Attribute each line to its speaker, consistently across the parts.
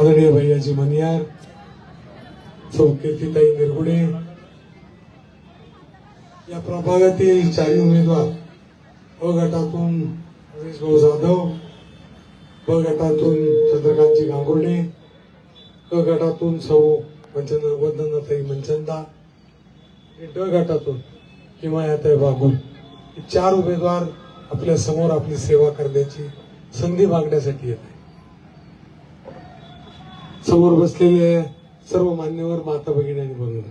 Speaker 1: आदरणीय भैयाजी मनियार चौकेतीताई निरगुडे या प्रभागातील चारही उमेदवार अ गटातून हरीश भाऊ जाधव ब गटातून चंद्रकांतजी गांगुर्डे क गटातून सौ मंचन वंदनाताई मंचंदा आणि ड गटातून हिमायाताई बागुल. हे चार उमेदवार आपल्यासमोर आपली सेवा करण्याची संधी मागण्यासाठी येते समोर बसलेले सर्व मान्यवर माता भगिनी बनून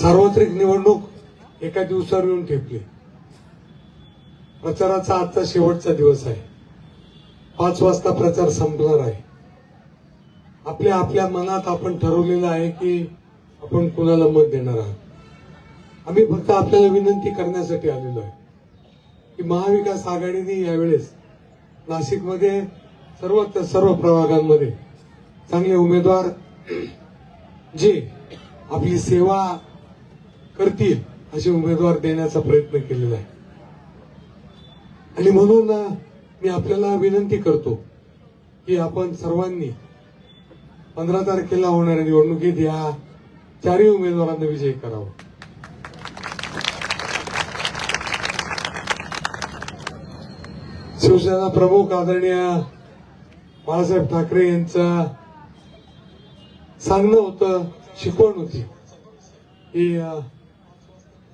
Speaker 1: सार्वत्रिक निवडणूक एका दिवसावर येऊन ठेपली. प्रचाराचा आजचा शेवटचा दिवस आहे. पाच वाजता प्रचार संपणार आहे. आपल्या आपल्या मनात आपण ठरवलेलं आहे की आपण कुणाला मत देणार आहात. आम्ही फक्त आपल्याला विनंती करण्यासाठी आलेलो आहे. की महाविकास आघाडीने यावेळेस नाशिकमध्ये सर्व सर्व प्रभागांमध्ये चांगले उमेदवार जे आपली सेवा करतील असे उमेदवार देण्याचा प्रयत्न केलेला आहे. आणि म्हणून मी आपल्याला विनंती करतो की आपण सर्वांनी पंधरा तारखेला होणाऱ्या निवडणुकीत या चारही उमेदवारांना विजयी करावा. शिवसेना प्रमुख आदरणीय बाळासाहेब ठाकरे यांचं सांगणं होतं शिकवण होती. की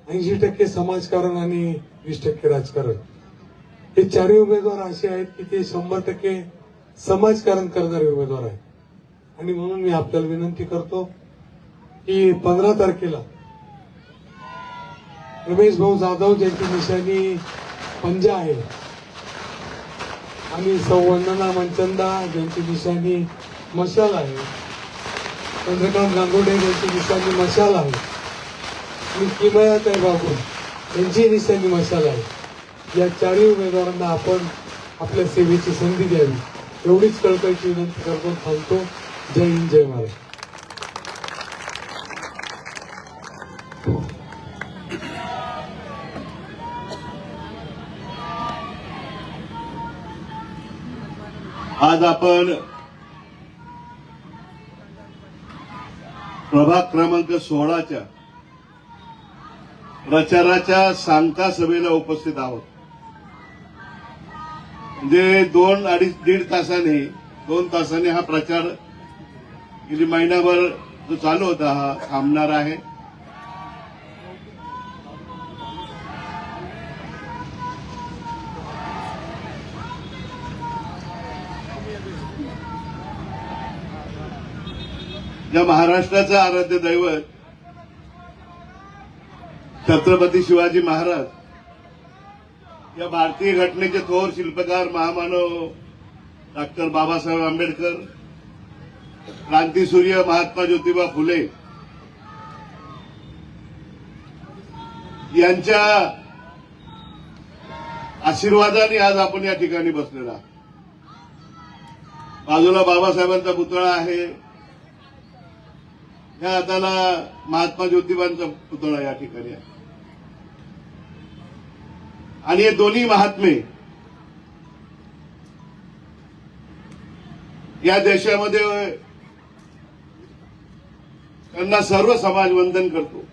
Speaker 1: ऐंशी टक्के समाजकारण आणि वीस टक्के राजकारण. हे चारही उमेदवार असे आहेत की ते शंभर टक्के समाजकारण करणारे उमेदवार आहेत. आणि म्हणून मी आपल्याला विनंती करतो की पंधरा तारखेला रमेश भाऊ जाधव ज्यांची निशाणी पंजा आहे आणि संवंदना मंचंदा ज्यांची निशाणी मशाल आहे. चंद्रकांत गांगोडे यांची निशाणी मशाल आहे. आणि किमयाताई बाबू. यांची निशाणी मशाल आहे. या चारही उमेदवारांना आपण आपल्या सेवेची संधी द्यावी. एवढीच कळकळीची विनंती करतो थांबतो. जय हिंद जय महाराज
Speaker 2: आज आपण प्रभाग क्रमांक सोळाच्या प्रचाराच्या सांगता सभेला उपस्थित आहोत. म्हणजे दोन अडीच दीड तासाने दोन तासाने हा प्रचार गेली महिनाभर जो चालू होता हा थांबणार आहे. या महाराष्ट्राचं आराध्य दैवत छत्रपती शिवाजी महाराज या भारतीय घटनेचे थोर शिल्पकार महामानव डॉक्टर बाबासाहेब आंबेडकर क्रांतीसूर्य महात्मा ज्योतिबा फुले यांच्या आशीर्वादाने आज आपण या ठिकाणी बसलेला बाजूला बाबासाहेबांचा पुतळा आहे. या हाताला महात्मा ज्योतिबांचा पुतळा या ठिकाणी आहे. आणि हे दोन्ही महात्मे या देशामध्ये त्यांना सर्व समाज वंदन करतो.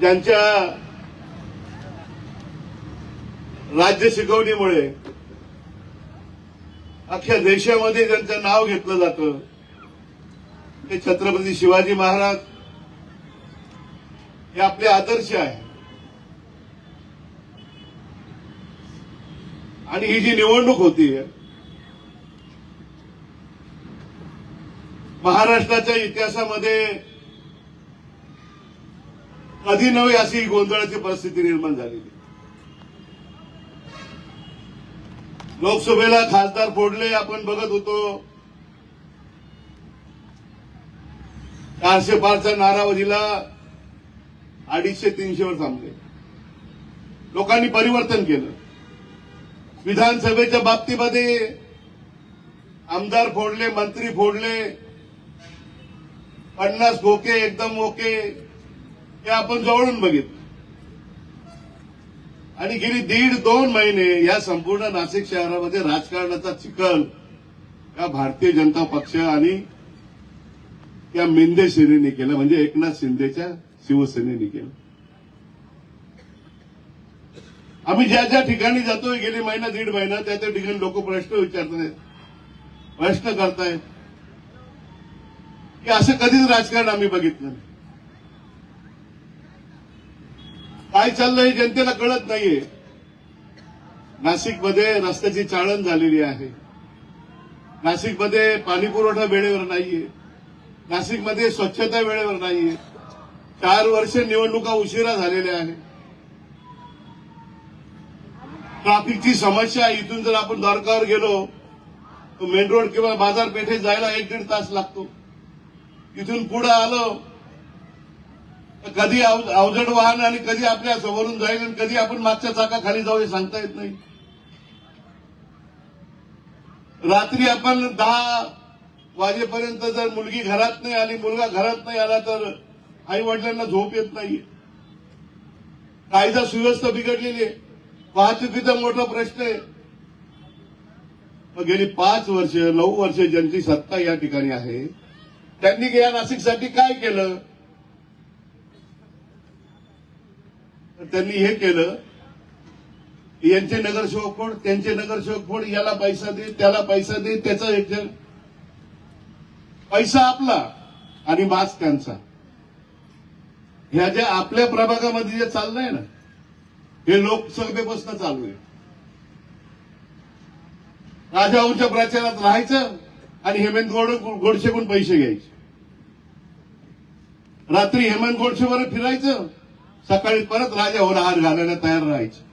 Speaker 2: ज्यांच्या राज्य शिकवणीमुळे अख्ख्या देशामध्ये ज्यांचं नाव घेतलं जातं. ते छत्रपती शिवाजी महाराज हे आपले आदर्श आहे. आणि ही जी निवडणूक होती महाराष्ट्राच्या इतिहासामध्ये कधी नव्हे अशी गोंधळाची परिस्थिती निर्माण झालेली. लोकसभेला खासदार फोडले आपण बघत होतो. चारशे पारचा नारावजीला अडीचशे तीनशेवर थांबले. लोकांनी परिवर्तन केलं. विधानसभेच्या बाबतीमध्ये आमदार फोडले मंत्री फोडले पन्नास खोके एकदम ओके हे आपण जवळून बघितलं. आणि गेली दीड दोन महिने या संपूर्ण नाशिक शहरामध्ये राजकारणाचा चिखल या भारतीय जनता पक्ष आणि या मिंदे सेनेने केलं म्हणजे एकनाथ शिंदेच्या शिवसेनेने केलं. आम्ही ज्या ज्या ठिकाणी जातोय गेली महिना दीड महिना त्या त्या ठिकाणी लोक प्रश्न विचारतायत प्रश्न करतायत की असं कधीच राजकारण आम्ही बघितलं नाही. काय चाललंय हे जनतेला कळत नाहीये. नाशिकमध्ये रस्त्याची चाळण झालेली आहे. नाशिकमध्ये पाणीपुरवठा वेळेवर नाहीये. नाशिकमध्ये स्वच्छता वेळेवर नाहीये. चार वर्ष निवडणुका उशिरा झालेल्या आहेत. ट्रॅफिकची समस्या इथून जर आपण द्वारकावर गेलो तर मेन रोड किंवा बाजारपेठेत जायला एक दीड तास लागतो. इथून पुढे आलो कधी अवजड वाहन आणि कधी आपल्या समोरून जाईल आणि कधी आपण मागच्या चाकाखाली जाऊ हे सांगता येत नाही. रात्री आपण दहा वाजेपर्यंत जर मुलगी घरात नाही आली मुलगा घरात नाही आला तर आई वडिलांना झोप येत नाही कायदा सुव्यवस्था बिघडलेली आहे. वाहतुकीचा मोठा प्रश्न आहे. मग गेली पाच वर्ष नऊ वर्ष ज्यांची सत्ता या ठिकाणी आहे त्यांनी या नाशिकसाठी काय केलं? तर त्यांनी हे केलं. यांचे नगरसेवक कोण? त्यांचे नगरसेवक कोण? याला पैसा दे त्याला पैसा दे त्याचा एक जण. पैसा आपला आणि मास्क त्यांचा. ह्या ज्या आपल्या प्रभागामध्ये जे चाललंय ना हे लोकसभेपासून चालू आहे. राजाऊंच्या प्रचारात राहायचं आणि हेमंत गोड गोडसेकडून पैसे घ्यायचे. रात्री हेमंत गोडसेवर फिरायचं सकाळी परत राजावर हार घालायला तयार राहायचे.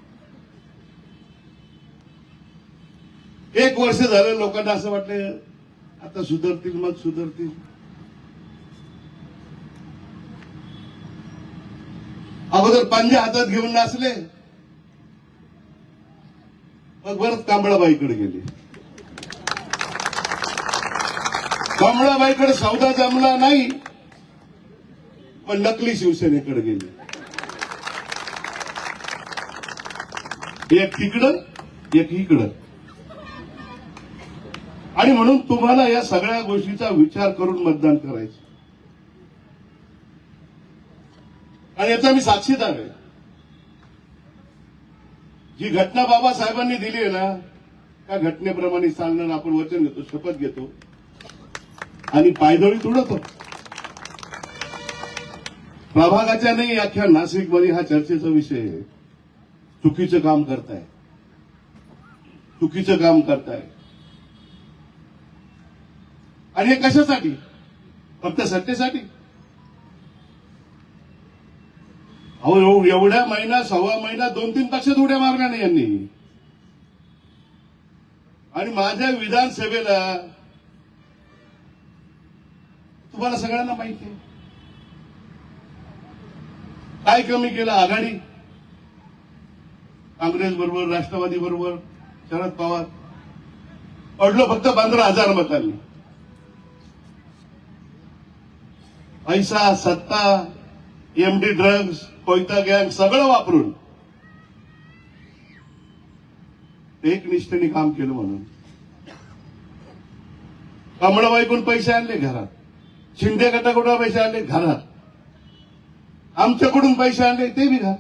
Speaker 2: एक वर्ष झालं लोकांना असं वाटलं आता सुधरतील मग सुधरतील. अगोदर पांजे हातात घेऊन नाचले. मग परत कांबळाबाईकडे गेले. कांबळाबाईकडे सौदा जमला नाही पण नकली शिवसेनेकडे गेले. एक तिकडं एक इकडं. आणि म्हणून तुम्हाला या सगळ्या गोष्टीचा विचार करून मतदान करायचं. आणि याचा मी साक्षीदार आहे. जी घटना बाबासाहेबांनी दिली आहे ना त्या घटनेप्रमाणे चालणार आपण वचन घेतो शपथ घेतो. आणि पायदळी तुडवतो प्रभागाच्या नाही अख्ख्या नाशिकमध्ये हा चर्चेचा विषय आहे. चुकीचं काम करताय. चुकीचं काम करताय. आणि हे कशासाठी? फक्त सत्तेसाठी? अहो एवढ्या महिना सव्वा महिना दोन तीन पक्षात उड्या मारल्या नाही यांनी. आणि माझ्या विधानसभेला तुम्हाला सगळ्यांना माहिती काय कमी केलं? आघाडी? काँग्रेस बरोबर राष्ट्रवादी बरोबर शरद पवार. पडलो फक्त पंधरा हजार मतांनी. पैसा सत्ता एमडी ड्रग्ज कोयता गँग सगळं वापरून. एक निष्ठेने काम केलं म्हणून. कमळबाईकडून पैसे आणले घरात. शिंदे गटाकडून पैसे आणले घरात. आमच्याकडून पैसे आणले ते बी घरात.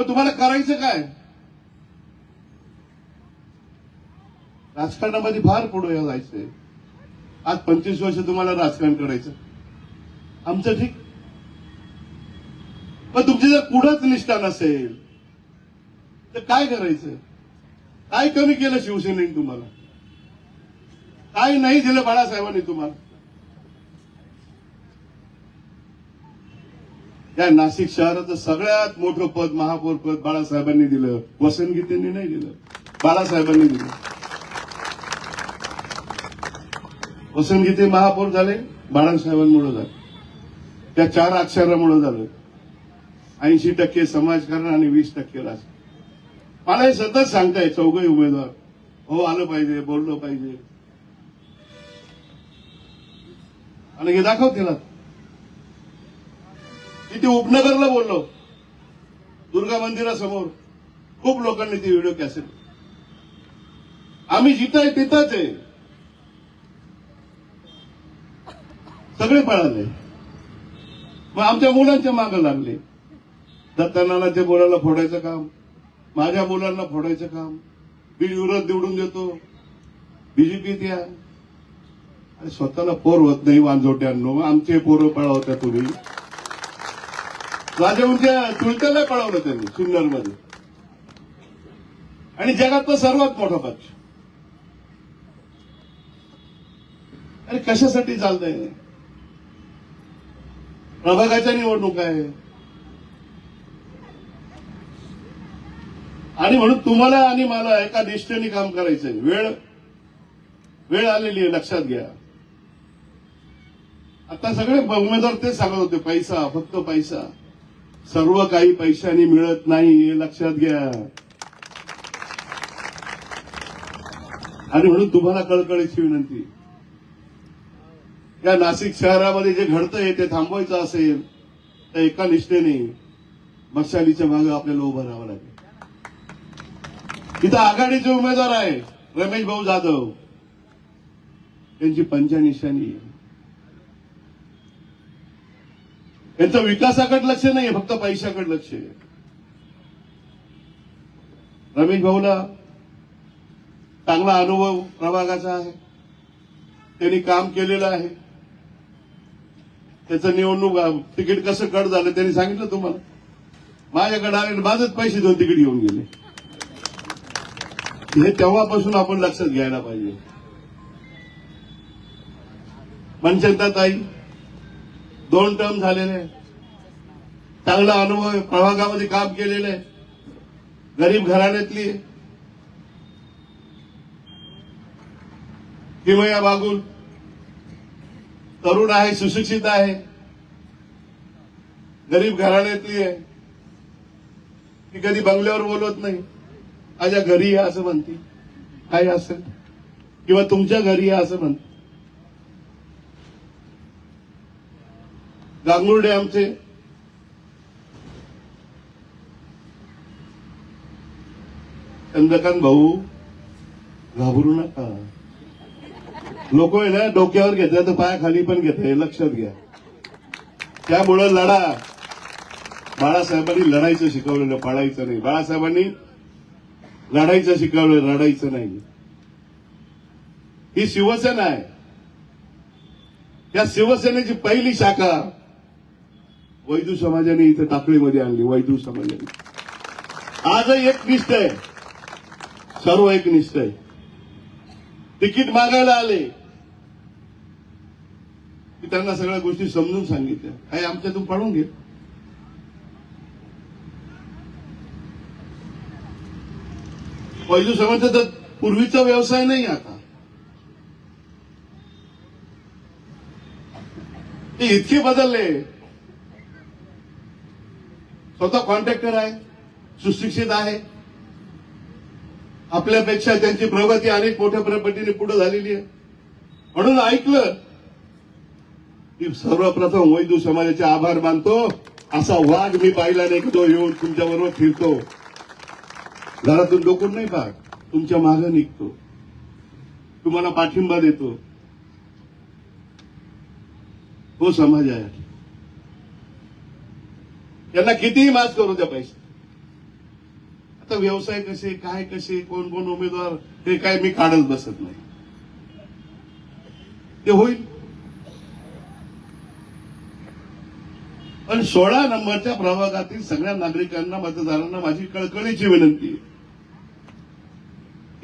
Speaker 2: पण तुम्हाला करायचं काय? राजकारणामध्ये फार पुढे जायचंय. आज पंचवीस वर्ष तुम्हाला राजकारण करायचं. आमचं ठीक. पण तुमची जर पुढंच निष्ठा नसेल तर काय करायचं? काय कमी केलं शिवसेनेने तुम्हाला? काय नाही दिलं बाळासाहेबांनी तुम्हाला? या नाशिक शहराचं सगळ्यात मोठं पद महापौर पद बाळासाहेबांनी दिलं. वसंतगीतेंनी नाही दिलं. बाळासाहेबांनी दिलं. वसंतगीते महापौर झाले बाळासाहेबांमुळे झाले. त्या चार अक्षरामुळे झालं. ऐंशी टक्के समाजकारण आणि वीस टक्के राजकारण. मला हे सतत सांगताय चौघही उमेदवार. हो आलं पाहिजे बोललं पाहिजे. आणि हे दाखव तिथे उपनगरला बोललो. दुर्गा मंदिरासमोर खूप लोकांनी ती व्हिडिओ कॅसेट आम्ही जिथं आहे तिथंच आहे. सगळे पळाले. मग आमच्या मुलांच्या मागं लागले. दत्तानानाच्या मुलाला फोडायचं काम माझ्या मुलांना फोडायचं काम. मी विरोध निवडून देतो. बीजेपीत या. स्वतःला पोर होत नाही वांजोट्यांनो आमचे पोरं होत्या तुम्ही राजाऊंच्या चुलत्याला पळवलं त्यांनी सुंदर आणि जगातला सर्वात मोठा पक्ष. अरे कशासाठी चालतंय प्रभागाच्या निवडणूक आहे. आणि म्हणून तुम्हाला आणि मला एका निष्ठेने काम करायचंय वेळ वेळ आलेली आहे लक्षात घ्या. आता सगळे उमेदवार तेच सांगत होते पैसा फक्त पैसा. सर्व काही पैशाने मिळत नाही हे लक्षात घ्या. आणि म्हणून तुम्हाला कळकळीची विनंती. या नाशिक शहरामध्ये जे घडतंय ते थांबवायचं असेल तर एका निष्ठेने मशालीच्या मागे आपल्याला उभं राहावं लागेल. इथं आघाडीचे उमेदवार आहे रमेश भाऊ जाधव. त्यांची पंचानिशानी आहे. यांचं विकासाकडे लक्ष नाहीये फक्त पैशाकडे लक्ष आहे. रमेश भाऊला चांगला अनुभव प्रभागाचा आहे. त्यांनी काम केलेलं आहे. त्याचं निवडणूक तिकीट कसं कट झालं त्यांनी सांगितलं तुम्हाला. माझ्याकडे आले माझेच पैसे देऊन तिकीट घेऊन गेले. हे तेव्हापासून आपण लक्षात घ्यायला पाहिजे. मनचंदा ताई दोन टर्म झालेले. चांगला अनुभव आहे. प्रभागामध्ये काम केलेलं आहे. गरीब घराण्यातली. आहे. किमया बागुल. तरुण आहे सुशिक्षित आहे. गरीब घराण्यातली आहे. ती कधी बंगल्यावर बोलवत नाही. माझ्या घरी या असं म्हणते. काय असेल. किंवा तुमच्या घरी या असं म्हणते. गांगुर्डे आमचे चंद्रकांत भाऊ घाबरू नका. लोक आहे ना डोक्यावर घेतलं तर पायाखाली पण घेत लक्षात घ्या. त्यामुळं लढा. बाळासाहेबांनी लढायचं शिकवलेलं पळायचं नाही. बाळासाहेबांनी लढायचं शिकवलं लढायचं नाही. ही शिवसेना आहे. या शिवसेनेची पहिली शाखा वैदू समाजाने इथं टाकळीमध्ये आणली वैदू समाजाने. आजही एकनिष्ठ आहे. सर्व एकनिष्ठ आहे. तिकीट मागायला आले की त्यांना सगळ्या गोष्टी समजून सांगितल्या. काही आमच्यातून पळून घे. वैदू समाजाचा पूर्वीचा व्यवसाय नाही आता. ते इतके बदलले. स्वतः कॉन्ट्रॅक्टर आहे सुशिक्षित आहे. आपल्यापेक्षा त्यांची प्रगती अनेक मोठ्या प्रपटीने पुढे झालेली आहे. म्हणून ऐकलं की सर्वप्रथम वैदू समाजाचे आभार मानतो. असा वाघ मी पाहिला नाही की तो येऊन तुमच्याबरोबर फिरतो. घरातून डोकून नाही पाहत. तुमच्या मागे निघतो. तुम्हाला पाठिंबा देतो. तो समाज आहे. त्यांना कितीही माज करू द्या पैसे. आता व्यवसाय कसे काय कसे कोण कोण उमेदवार हे काय मी काढत बसत नाही. ते होईल. पण सोळा नंबरच्या प्रभागातील सगळ्या नागरिकांना मतदारांना माझी कळकळीची विनंती आहे.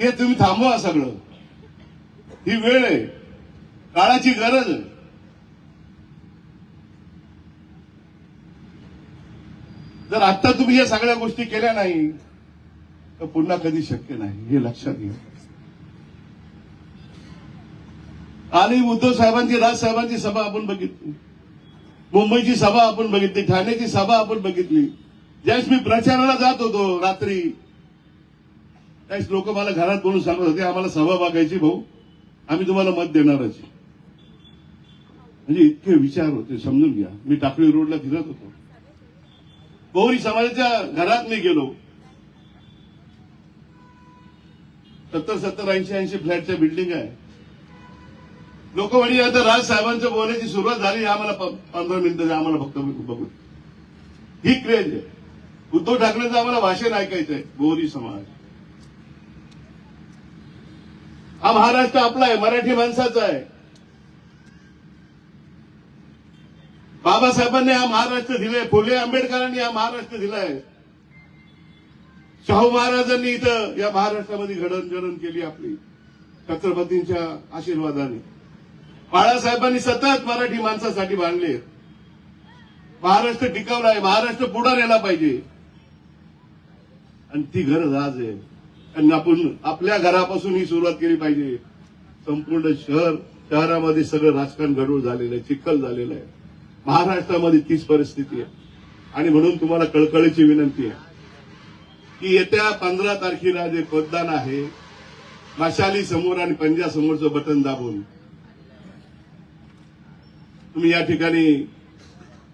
Speaker 2: हे तुम्ही थांबवा सगळं. ही वेळ आहे. काळाची गरज आहे. जर आता तुम्ही या सगळ्या गोष्टी केल्या नाही तर पुन्हा कधी शक्य नाही हे लक्षात घ्या. आणि उद्धव साहेबांची राज साहेबांची सभा आपण बघितली. मुंबईची सभा आपण बघितली ठाण्याची सभा आपण बघितली. ज्यावेळेस मी प्रचाराला जात होतो रात्री त्यावेळेस लोक मला घरात बोलून सांगत होते आम्हाला सभा बघायची भाऊ आम्ही तुम्हाला मत देणारच म्हणजे इतके विचार होते समजून घ्या. मी टाकळी रोडला फिरत होतो. बहुरी समाजाच्या घरात मी गेलो. सत्तर सत्तर ऐंशी ऐंशी फ्लॅटच्या बिल्डिंग आहे. लोक म्हणजे आता राज साहेबांचं बोलण्याची सुरुवात झाली आम्हाला पंधरा मिनिटं आम्हाला फक्त बघून ही क्रेज आहे. उद्धव ठाकरेंचं आम्हाला भाषण ऐकायचं आहे समाज. हा महाराष्ट्र आपला आहे मराठी माणसाचा आहे. बाबासाहेबांनी हा महाराष्ट्र दिलाय फुले आंबेडकरांनी हा महाराष्ट्र दिलाय. शाहू महाराजांनी इथं या महाराष्ट्रामध्ये घडणघडण केली आपली छत्रपतींच्या आशीर्वादाने. बाळासाहेबांनी सतत मराठी माणसासाठी बांधले महाराष्ट्र टिकवला आहे महाराष्ट्र पुढे नेला पाहिजे. आणि ती गरज आज आहे. आणि आपण आपल्या घरापासून ही सुरुवात केली पाहिजे. संपूर्ण शहर शहरामध्ये सगळं राजकारण गडूळ झालेलं आहे चिखल झालेलं आहे. महाराष्ट्रामध्ये तीच परिस्थिती आहे. आणि म्हणून तुम्हाला कळकळीची विनंती आहे की येत्या पंधरा तारखेला जे मतदान आहे मशाली समोर आणि पंजा समोरचं बटन दाबून तुम्ही या ठिकाणी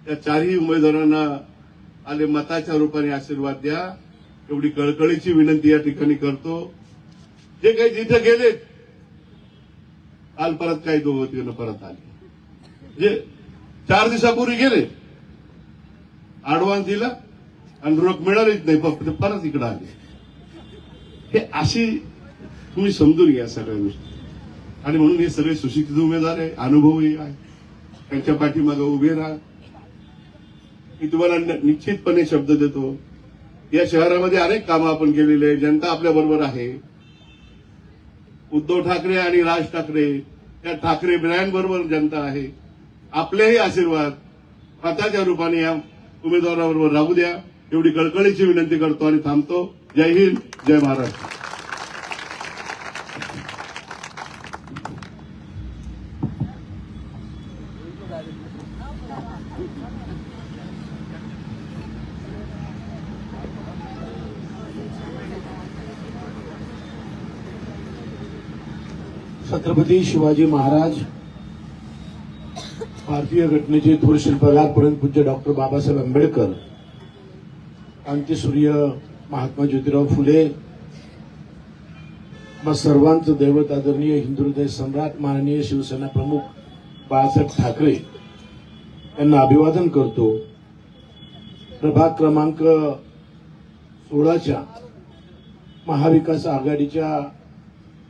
Speaker 2: या चारही उमेदवारांना आले मताच्या रूपाने आशीर्वाद द्या. एवढी कळकळीची विनंती या ठिकाणी करतो. जे काही जिथे गेले काल परत काही दोघं परत आले. जे चार दिवसापूर्वी गेले. ऍडव्हान्स दिला आणि रोख मिळालीच नाही. फक्त परत इकडे आले. हे अशी तुम्ही समजून घ्या सगळ्या गोष्टी. आणि म्हणून हे सगळे सुशिक्षित उमेदवार आहे अनुभवी आहे. त्यांच्या पाठीमागे उभे राहा. मी तुम्हाला निश्चितपणे शब्द देतो. या शहरामध्ये अनेक कामं आपण केलेली आहे जनता आपल्या बरोबर आहे. उद्धव ठाकरे आणि राज ठाकरे या ठाकरे ब्रँड बरोबर जनता आहे. आपलेही आशीर्वाद आताच्या रूपाने या उमेदवाराबरोबर राहू द्या. एवढी कळकळीची विनंती करतो आणि थांबतो. जय हिंद जय महाराष्ट्र.
Speaker 3: छत्रपती शिवाजी महाराज भारतीय घटनेचे थोर शिल्पकार पूज्य डॉक्टर बाबासाहेब आंबेडकर क्रांतीसूर्य महात्मा ज्योतिराव फुले मग सर्वांचं दैवत आदरणीय हिंदू हृदय सम्राट माननीय शिवसेना प्रमुख बाळासाहेब ठाकरे यांना अभिवादन करतो. प्रभाग क्रमांक सोळाच्या महाविकास आघाडीच्या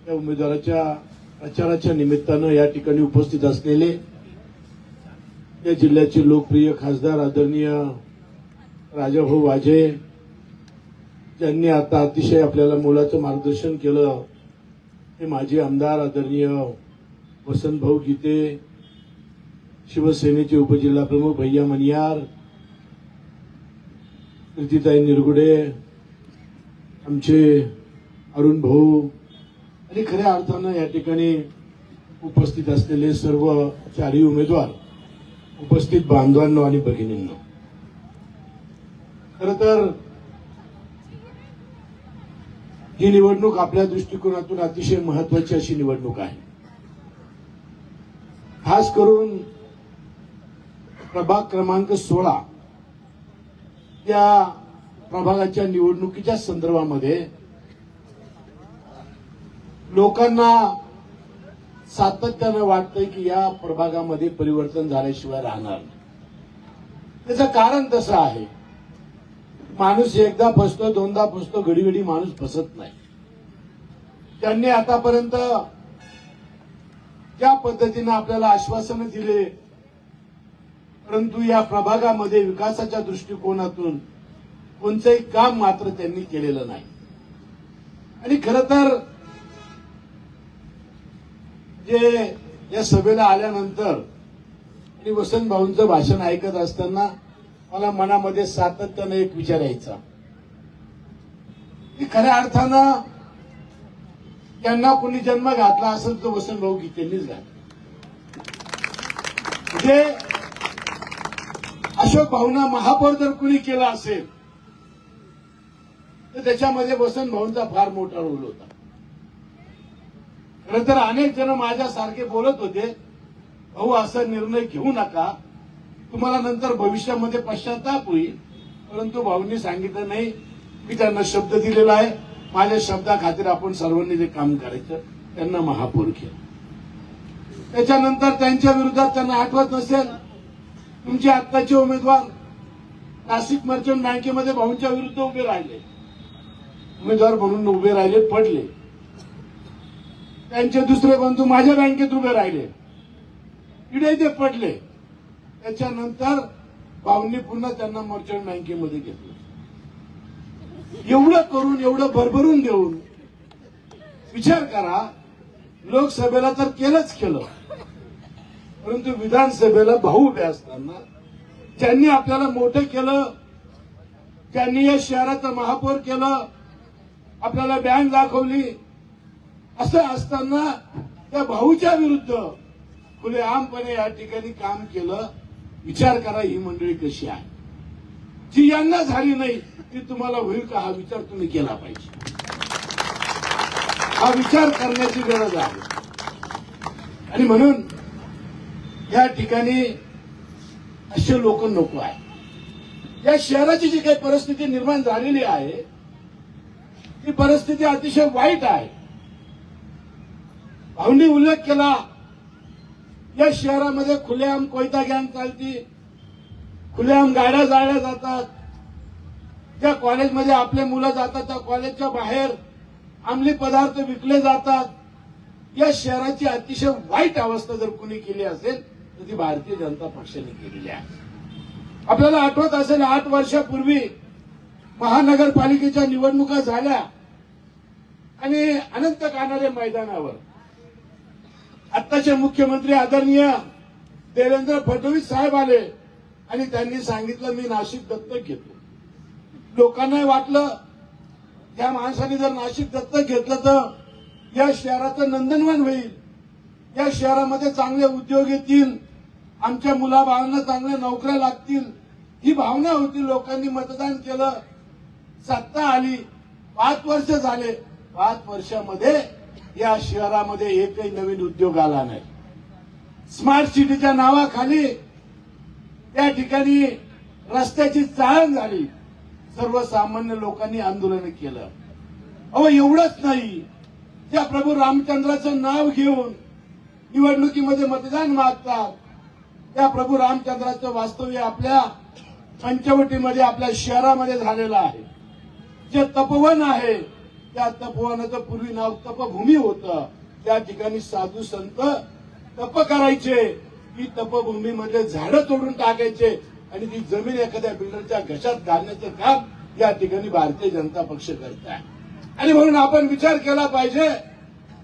Speaker 3: या उमेदवाराच्या प्रचाराच्या निमित्तानं या ठिकाणी उपस्थित असलेले या जिल्ह्याचे लोकप्रिय खासदार आदरणीय राजाभाऊ वाजे ज्यांनी आता अतिशय आपल्याला मुलाचं मार्गदर्शन केलं. हे माजी आमदार आदरणीय वसंतभाऊ गीते शिवसेनेचे उपजिल्हा प्रमुख भैया मनियार प्रीतीताई निरगुडे आमचे अरुण भाऊ आणि खऱ्या अर्थानं या ठिकाणी उपस्थित असलेले सर्व चारही उमेदवार उपस्थित बांधवांनो आणि भगिनींनो. खर तर ही निवडणूक आपल्या दृष्टिकोनातून अतिशय महत्वाची अशी निवडणूक आहे. खास करून प्रभाग क्रमांक सोळा त्या प्रभागाच्या निवडणुकीच्या संदर्भामध्ये लोकांना सातत्यानं वाटतंय की या प्रभागामध्ये परिवर्तन झाल्याशिवाय राहणार नाही. त्याचं कारण तसं आहे. माणूस एकदा फसतो दोनदा फसतो घडी घडी माणूस फसत नाही. त्यांनी आतापर्यंत ज्या पद्धतीनं आपल्याला आश्वासनं दिले. परंतु या प्रभागामध्ये विकासाच्या दृष्टिकोनातून कोणतंही काम मात्र त्यांनी केलेलं नाही. आणि खरं तर जे या सभेला आल्यानंतर आणि वसंत भाऊंचं भाषण ऐकत असताना मला मनामध्ये सातत्यानं एक विचार यायचा. खऱ्या अर्थानं त्यांना कोणी जन्म घातला असेल तो वसंत भाऊ गीतेंनीच घातला. म्हणजे अशोक भाऊना महापौर जर कुणी केला असेल तर त्याच्यामध्ये वसंत भाऊंचा फार मोठा रोल होता. खर तर अनेक जण माझ्यासारखे बोलत होते अहो असा निर्णय घेऊ नका. तुम्हाला नंतर भविष्यामध्ये पश्चाताप होईल. परंतु भाऊंनी सांगितलं नाही मी त्यांना शब्द दिलेला आहे. माझ्या शब्दा खातीर आपण सर्वांनी जे काम करायचं त्यांना महापौर केलं. त्याच्यानंतर त्यांच्या विरोधात त्यांना आठवत नसेल तुमचे आत्ताचे उमेदवार नाशिक मर्चंट बँकेमध्ये भाऊंच्या विरुद्ध उभे राहिले. उमेदवार म्हणून उभे राहिले पडले. त्यांचे दुसरे बंधू माझ्या बँकेत उभे राहिले. इडे ते पडले. त्याच्यानंतर बाबूंनी पुन्हा त्यांना मर्चंट बँकेमध्ये घेतलं. एवढं करून एवढं भरभरून देऊन विचार करा लोकसभेला तर केलंच केलं. परंतु विधानसभेला भाऊ उभे असताना ज्यांनी आपल्याला मोठं केलं त्यांनी या शहराचं महापौर केलं आपल्याला बँक दाखवली असं असताना त्या भाऊच्या विरुद्ध खुलेआमपणे या ठिकाणी काम केलं विचार करा ही मंडळी कशी आहे. जी यांना झाली नाही ती तुम्हाला होईल का हा विचार तुम्ही केला पाहिजे. हा विचार करण्याची गरज आहे. आणि म्हणून या ठिकाणी असे लोक नको आहे या शहराची जी काही परिस्थिती निर्माण झालेली आहे ती परिस्थिती अतिशय वाईट आहे. भाऊंनी उल्लेख केला या शहरामध्ये खुलेआम कोयता गँग चालती खुलेआम गाड्या जाळल्या जातात. ज्या कॉलेजमध्ये आपले मुलं जातात त्या कॉलेजच्या बाहेर अंमली पदार्थ विकले जातात. या शहराची अतिशय वाईट अवस्था जर कुणी केली असेल तर ती भारतीय जनता पक्षाने केलेली आहे. आपल्याला आठवत असेल आठ वर्षापूर्वी महानगरपालिकेच्या निवडणुका झाल्या आणि अनंत कानारे मैदानावर आत्ताचे मुख्यमंत्री आदरणीय देवेंद्र फडणवीस साहेब आले आणि त्यांनी सांगितलं मी नाशिक दत्तक घेतो. लोकांनाही वाटलं या माणसाने जर नाशिक दत्तक घेतलं तर या शहराचं नंदनवन होईल. या शहरामध्ये चांगले उद्योग येतील आमच्या मुलाबाळांना चांगल्या नोकऱ्या लागतील. ही भावना होती. लोकांनी मतदान केलं. सत्ता आली. पाच वर्ष झाले. पाच वर्षामध्ये या शहरामध्ये एकही नवीन उद्योग आला नाही. स्मार्ट सिटीच्या नावाखाली त्या ठिकाणी रस्त्याची चाळण झाली. सर्वसामान्य लोकांनी आंदोलन केलं. अहो एवढंच नाही. त्या प्रभू रामचंद्राचं नाव घेऊन निवडणुकीमध्ये मतदान मागतात. त्या प्रभू रामचंद्राचं वास्तव्य आपल्या पंचवटीमध्ये आपल्या शहरामध्ये झालेलं आहे. जे तपवन आहे त्या तपोवनाचं पूर्वी नाव तपभूमी होतं. त्या ठिकाणी साधू संत तप करायचे. ती तपभूमीमध्ये झाडं तोडून टाकायचे. आणि ती जमीन एखाद्या बिल्डरच्या घशात घालण्याचं काम या ठिकाणी भारतीय जनता पक्ष करत आहे आणि म्हणून आपण विचार केला पाहिजे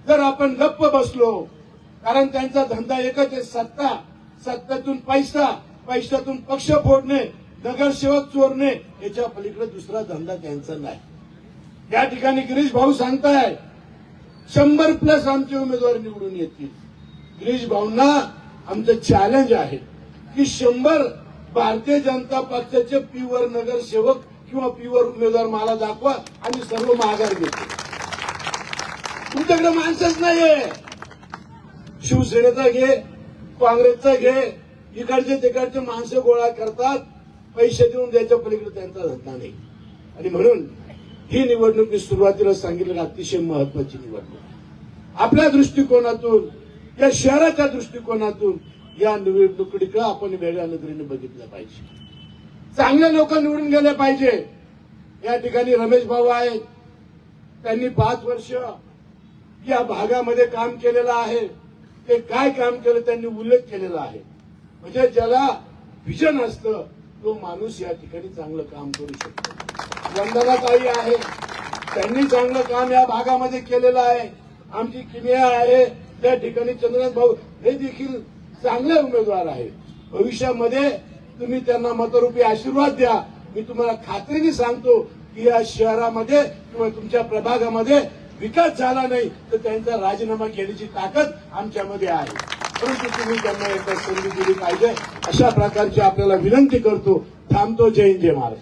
Speaker 3: जर आपण गप्प बसलो कारण त्यांचा धंदा एकच आहे सत्ता. सत्तेतून पैसा पैशातून पक्ष फोडणे नगरसेवक चोरणे याच्या पलीकडे दुसरा धंदा त्यांचा नाही. या ठिकाणी गिरीश भाऊ सांगताय शंभर प्लस आमचे उमेदवार निवडून येतील. गिरीश भाऊंना आमचं चॅलेंज आहे की शंभर भारतीय जनता पक्षाचे पीवर नगरसेवक किंवा पिवर उमेदवार मला दाखवा आणि सर्व माघार घेतो तुमच्याकडे माणसंच नाहीये. शिवसेनेचा घे काँग्रेसचा घे इकडचे तिकडचे माणसं गोळा करतात पैसे देऊन द्यायच्या पलीकडे त्यांचा धंदा नाही. आणि म्हणून ही निवडणूक मी सुरुवातीला सांगितलं अतिशय महत्वाची निवडणूक आपल्या दृष्टिकोनातून या शहराच्या दृष्टिकोनातून या निवडणुकीकडे आपण वेगळ्या नजरेने बघितलं पाहिजे. चांगले लोक निवडून गेले पाहिजे. या ठिकाणी रमेश भाऊ आहेत. त्यांनी पाच वर्ष या भागामध्ये काम केलेलं आहे. ते काय काम केलं त्यांनी उल्लेख केलेला आहे. म्हणजे ज्याला विजन असतं तो माणूस या ठिकाणी चांगलं काम करू शकतो. वंदनाताई आहे. त्यांनी चांगलं काम या भागामध्ये केलेलं आहे. आमची किमिया आहे. त्या ठिकाणी चंद्रनाथ भाऊ हे देखील चांगले उमेदवार आहेत. भविष्यामध्ये तुम्ही त्यांना मतरूपी आशीर्वाद द्या. मी तुम्हाला खात्रीने सांगतो की या शहरामध्ये किंवा तुमच्या प्रभागामध्ये विकास झाला नाही तर त्यांचा राजीनामा घेण्याची ताकद आमच्यामध्ये आहे. परंतु तुम्ही त्यांना एकदा संधी दिली पाहिजे. अशा प्रकारची आपल्याला विनंती करतो. थांबतो. जय हिंद जय महाराज